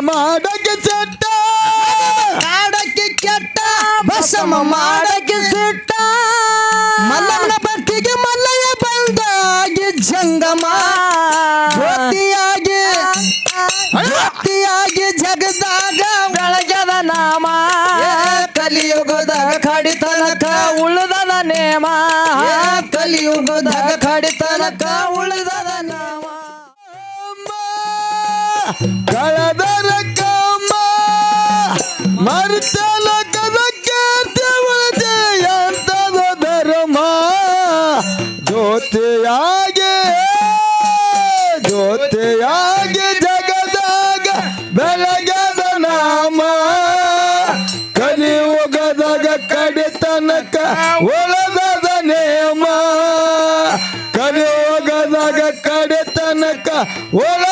ಮಾಡಕ್ಕೆ ಚೆಟ್ಟ ಕಾಡಕ್ಕೆ ಕೆಟ್ಟ. ಬಸಮ ಮಾಡಕ್ಕೆ ಸಿಟ್ಟ. ಮಲ್ಲಮ್ಮನ ಭಕ್ತಿಗೆ ಮಲ್ಲಯ್ಯ ಬಂದಾಗಿ ಜಂಗಮ. ಜ್ಯೋತಿಯಾಗಿ ಜ್ಯೋತಿಯಾಗಿ ಜಗದಾಗ ಬೆಳಗದ ನಾಮ. ಕಲಿಯುಗದಾಗ ಕಡಿತನಕ ಉಳಿದದ ನೇಮ. ಕಲಿಯುಗದಾಗ ಕಡಿತನಕ ಉಳಿದದ ಮರ್ತಲ ಕದಕ್ಕೆ ಎಂತದ ಧರ್ಮ? ಜ್ಯೋತಿಯಾಗಿ ಜ್ಯೋತಿಯಾಗಿ ಜಗದಾಗ ಬೆಳಗದ ನಾಮ. ಕಲಿಯುಗದಾಗ ಕಡಿತನಕ ಒಳದದ ನೇಮ. ಕಲಿಯುಗದಾಗ ಕಡಿತನಕ ಒಳದದ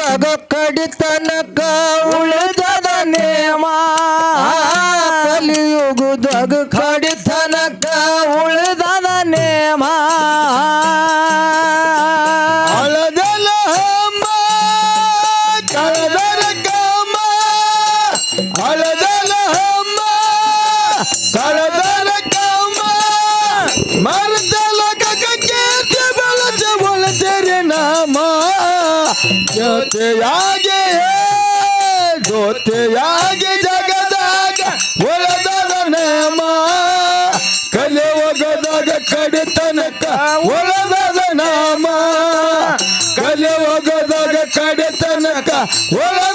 ಕಲಿಯುಗದಾಗ ಕಡಿತನಕ ಉಳಿದದ ನೇಮ ಕಲಿಯುಗದಾಗ ಜ್ಯೋತಿಯಾಗಿ ಜೊತೆಯಾಗಿ ಜಗದಾಗ ಒಳದದ ನೇಮ ಕಲೆ ಒಗದಾಗ ಕಡಿತನಕ ಒಳದದ ನಾಮ ಕಲೆ ಒಗದಾಗ ಒಳದದ ನಾಮ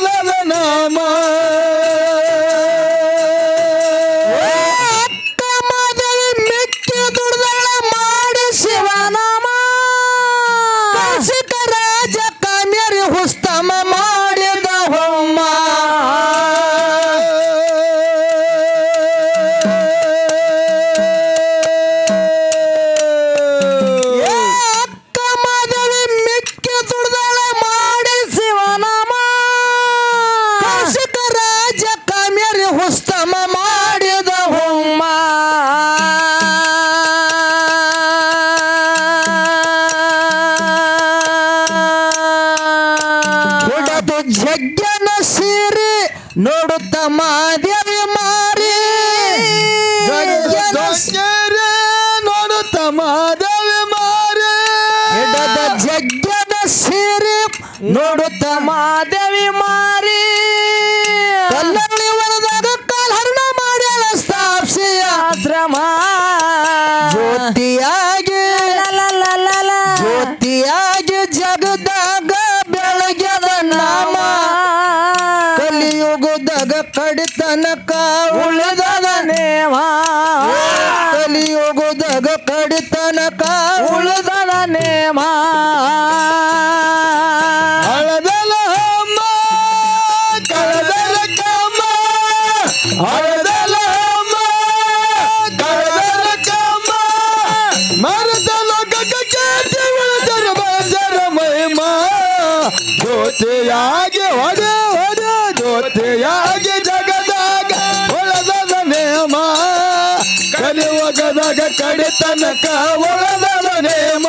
ಜ್ಯೋತಿಯಾಗಿ ಹೊಡೆ ಹೊಡೆ ಜ್ಯೋತಿಯಾಗಿ ಜಗದಾಗ ಒಳದದ ನೇಮ ಕಲಿಯುಗದಾಗ ಕಡಿತನಕ ಒಳದ ನೇಮ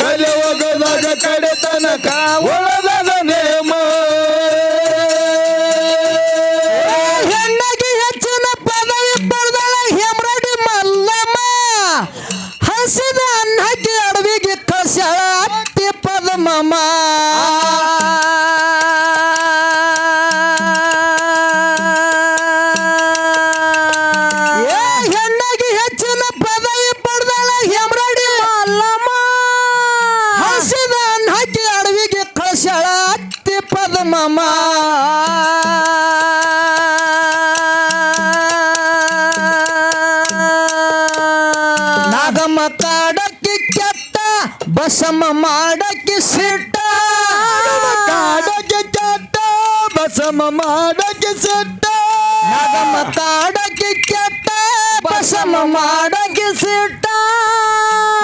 ಕಲಿಯುಗದಾಗ ಕಡಿತನಕ ಒಳದದ ಬಸಮ ಮಾಡಕ್ಕೆ ಸಿಟ್ಟ. ಕಾಡಕ್ಕೆ ಕೆಟ್ಟ. ಬಸಮ ಮಾಡಕ್ಕೆ ಸಿಟ್ಟ. ನಗಮ ತಾಡಕ್ಕೆ ಕೆಟ್ಟ. ಬಸಮ ಮಾಡಕ್ಕೆ ಸಿಟ್ಟ.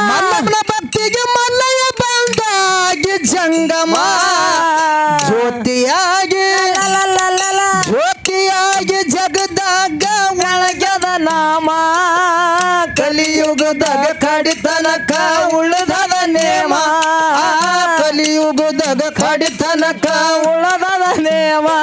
ಮಲ್ಲಪ್ಪನ ಬತ್ತಿಗೆ ಮಲ್ಲಯ್ಯ ಬಂದಾಗಿ ಜಂಗಮ ಕಡಿತನಕ ಉಳದ ದೇವಾ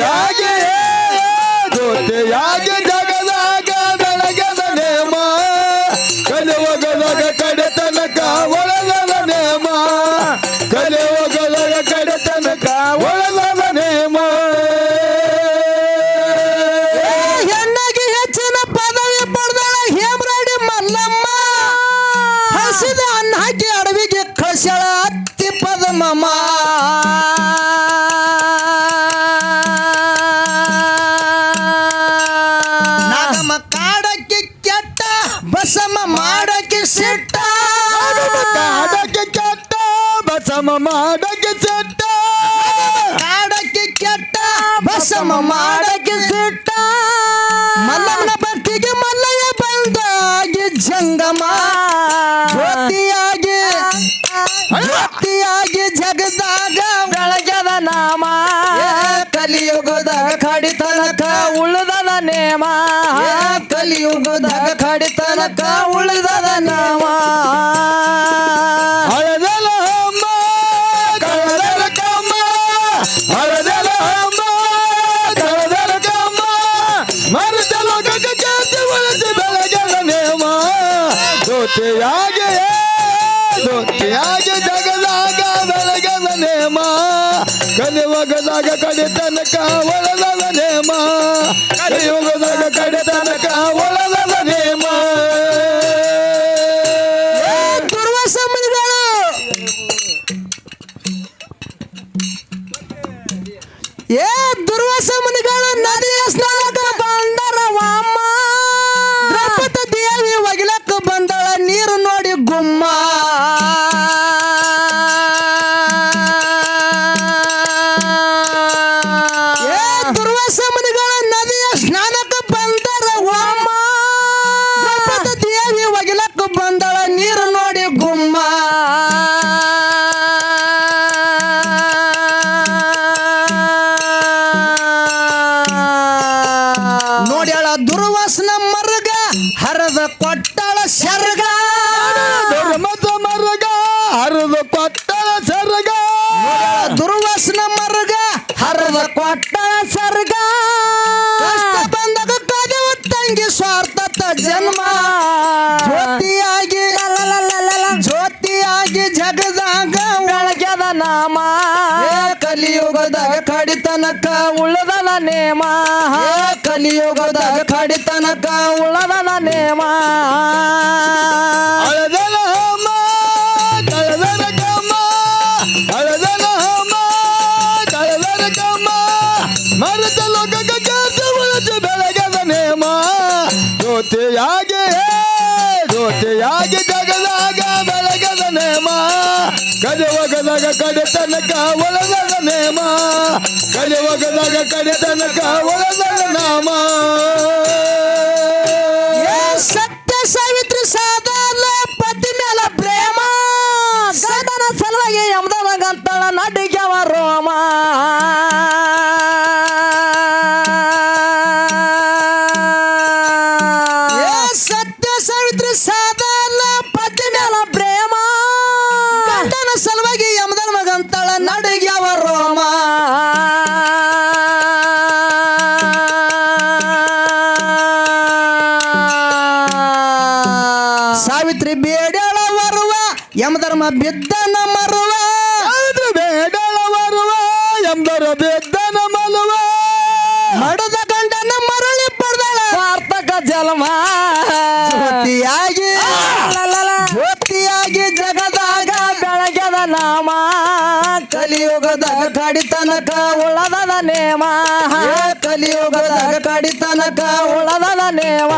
ಯಾಗೆ ಜೊತೆಯಾಗಿ ರಾಮ ಕಲಿಯುಗದ ಕಡಿತನಕ ಉಳಿದದ ನೇಮ. ಕಲಿಯುಗದ ಕಡಿತನಕ ಉಳಿದದ ನಾಮ. ಜ್ಯೋತಿಯಾಗೆ ಜ್ಯೋತಿಯಾಗೆ ಜಗದಾಗ ಬೆಳಗದ ನೇಮ. ಕಲಿಯುಗದಾಗ ಕಡಿತನಕ ಒಳದದ ನೇಮ. ಕಲಿಯುಗದಾಗ ಕಡಿತನಕ ಒಳದದ ನೇಮ. ಕಲಿಯುಗದ ಕಡಿತನಕ ಉಳದ ನೇಮ. ಅಳದ ಕಡೆ ತನಕ ಒಳಗದ ನೇಮ. ಕಲಿಯುಗದಾಗ ಕಡೆ ತನಕ ಒಳಗದ ನಾಮ. ಸಾವಿತ್ರಿ ಬೇಡಳ ಬರುವ ಯಮಧರ್ಮ ಬಿದ್ದನ ಮರುವ. ಬೇಡಳ ಬರುವ ಯಮಧರ್ಮ ಬಿದ್ದನ ಮಲುವ. ಮಡದ ಗಂಡನ ಮರಳಿ ಪಡೆದಳ. ಸಾರ್ಥಕ ಜಲಮ ಜ್ಯೋತಿಯಾಗಿ ಜ್ಯೋತಿಯಾಗಿ ಜಗದಾಗ ಬೆಳಗ್ಯದ ನಾಮ. ಕಲಿಯುಗದಾಗ ಕಡಿತನಕ ಉಳದದ ನೇಮ. ಕಲಿಯುಗದಾಗ ಕಡಿತನಕ ಉಳದದ ನೇಮ.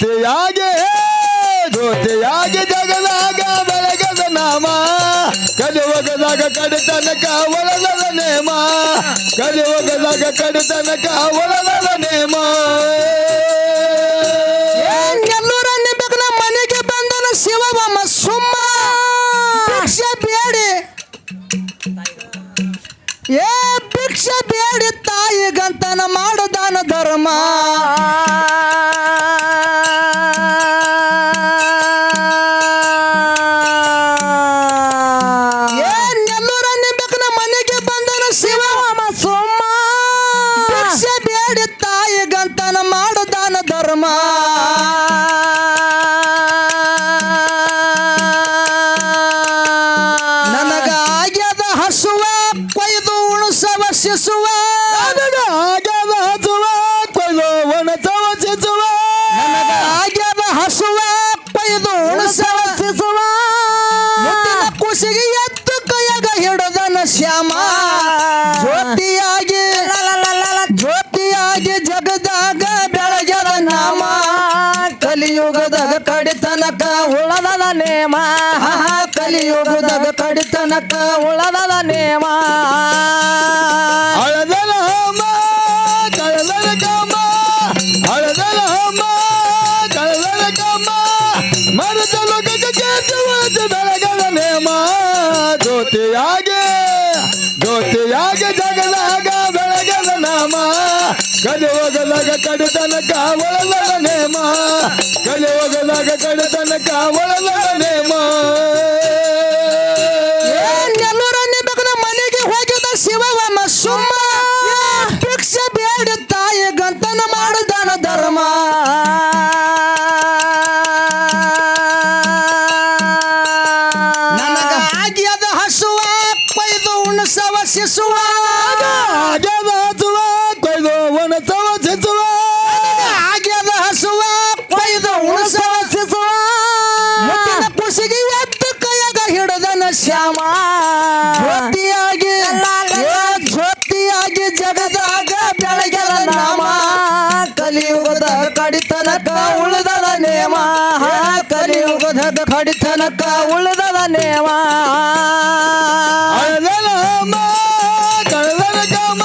ಜ್ಯೋತಿಯಾಗೆ ಜ್ಯೋತಿಯಾಗಿ ಜಗದಾಗ ಬೆಳಗದ ನಾಮ. ಕಲಿಯುಗದಾಗ ಕಡಿತನಕ ಒಳಗದ ನೇಮ. ಕಲಿಯುಗದಾಗ ಕಡಿತನಕ ಒಳಗದ ನೇಮ. ನೇಮ. ಕಲಿಯುಗದಾಗ ಕಡಿತನಕ ಉಳದದ ನೇಮ. ಕಡಿತನಕ ಒಳಗದ ನೇಮ ಕಲಿಯುಗದಾಗ ಕಡತನ ಒಳಗದ ನೇಮ ಎಲ್ಲೂರ ಮನೆಗೆ ಹೋಗಿದ ಶಿವವಮ್ಮ ಸುಮ್ಮ. ಭಿಕ್ಷೆ ಬೇಡ ತಾಯಿ ಗಂತನ ಮಾಡುದಾನ ಧರ್ಮ. ನನಗ ಆಗ್ಯದ ಹಸುವ ಕೊಯ್ದು ಉಣಸವ ಶಿಸುವ. ಆಗ್ಯದ ಹಸುವ ಕೊಯ್ದು ಚಿಸುವ ನೇಮ ಕಲಿಯುಗದಾಗ ಕಡಿತನಕ ಉಳದದ ನೇಮ ಹಳದಲ ಹಮ ಕಳದರ ಕಮ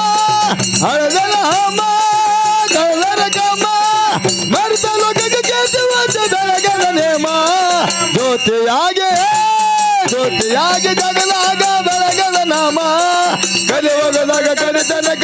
ಹಳದಲ ಹಮ ಕಳದರ ಕಮ ಮರ್ತ ಲೋಕಕ್ಕೆ ಕೇಸುವಂತ ಬೆಳಗದ ನೇಮ ಜ್ಯೋತಿಯಾಗೆ ಜ್ಯೋತಿಯಾಗಿ ಜಗದಾಗ ಬೆಳಗದ ನಾಮ ಕಲಿಯುಗದಾಗ ಕಡಿತನಕ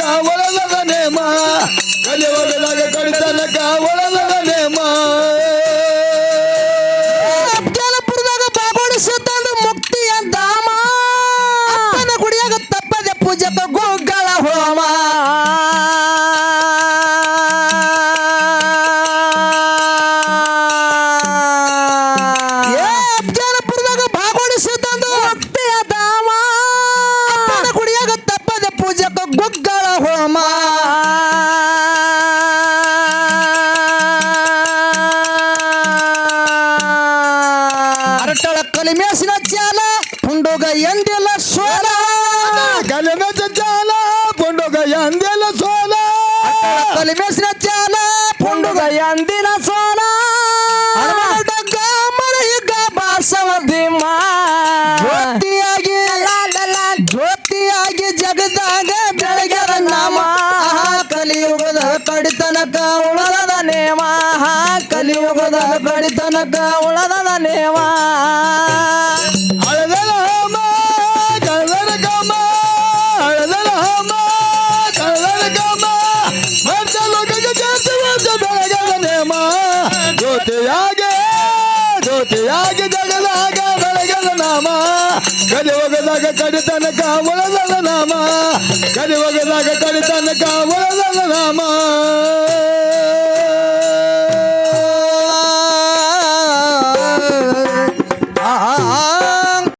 ಕಲಿನ ಜಾಲ ಪುಂಡುಗ ಎಂದೆಲ್ಲ ಸೋಲ. ಕಲಿಮೇಸಿನ ಚಾಲ ಪುಂಡುಗ ಎಂದಿನ ಹನುಮನಡ್ಡಗ್ಗ ಮರಹಿಗ್ಗ ಬಾಸವ ದಿಮ್ಮ ಜ್ಯೋತಿಯಾಗಿ ಜ್ಯೋತಿಯಾಗಿ ಜಗದಾಗ ಬೆಳಗ್ಯದ ನಾಮ. ಕಲಿಯುಗದ ಕಡಿತನಕ ಉಳದ ನೇಮ. ಕಲಿಯುಗದ ಕಡಿತನಕ ಉಳದದ ನೇಮ. ಕಲಿಯುಗದಾಗ ಕಡಿತನಕ ಒಳಗದ ನಾಮ. ಕಲಿಯುಗದಾಗ ಕಡಿತನಕ ಒಳಗದ ನಾಮ.